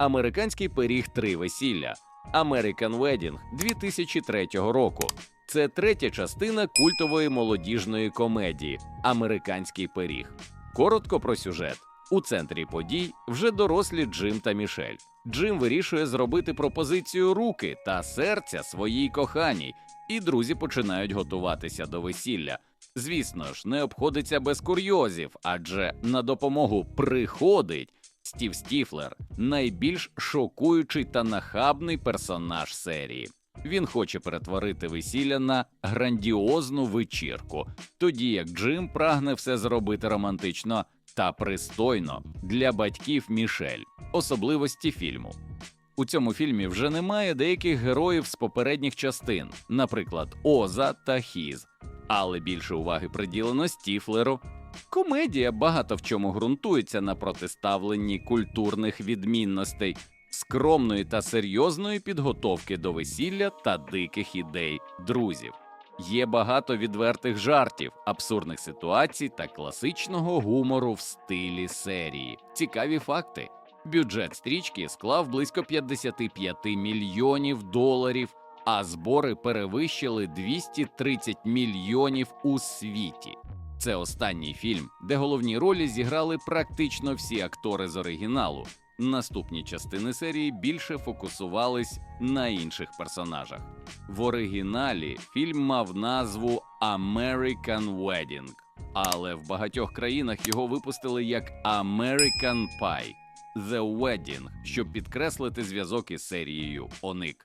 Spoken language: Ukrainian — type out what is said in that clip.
Американський пиріг три весілля, American Wedding 2003 року. Це третя частина культової молодіжної комедії Американський пиріг. Коротко про сюжет. У центрі подій вже дорослі Джим та Мішель. Джим вирішує зробити пропозицію руки та серця своїй коханій, і друзі починають готуватися до весілля. Звісно ж, не обходиться без курйозів, адже на допомогу приходить Стів Стіфлер, найбільш шокуючий та нахабний персонаж серії. Він хоче перетворити весілля на грандіозну вечірку, тоді як Джим прагне все зробити романтично та пристойно для батьків Мішель, особливості фільму. У цьому фільмі вже немає деяких героїв з попередніх частин, наприклад, Оза та Хіз, але більше уваги приділено Стіфлеру. Комедія багато в чому ґрунтується на протиставленні культурних відмінностей, скромної та серйозної підготовки до весілля та диких ідей друзів. Є багато відвертих жартів, абсурдних ситуацій та класичного гумору в стилі серії. Цікаві факти. Бюджет стрічки склав близько 55 мільйонів доларів, а збори перевищили 230 мільйонів у світі. Це останній фільм, де головні ролі зіграли практично всі актори з оригіналу. Наступні частини серії більше фокусувались на інших персонажах. В оригіналі фільм мав назву American Wedding, але в багатьох країнах його випустили як American Pie – The Wedding, щоб підкреслити зв'язок із серією Оник.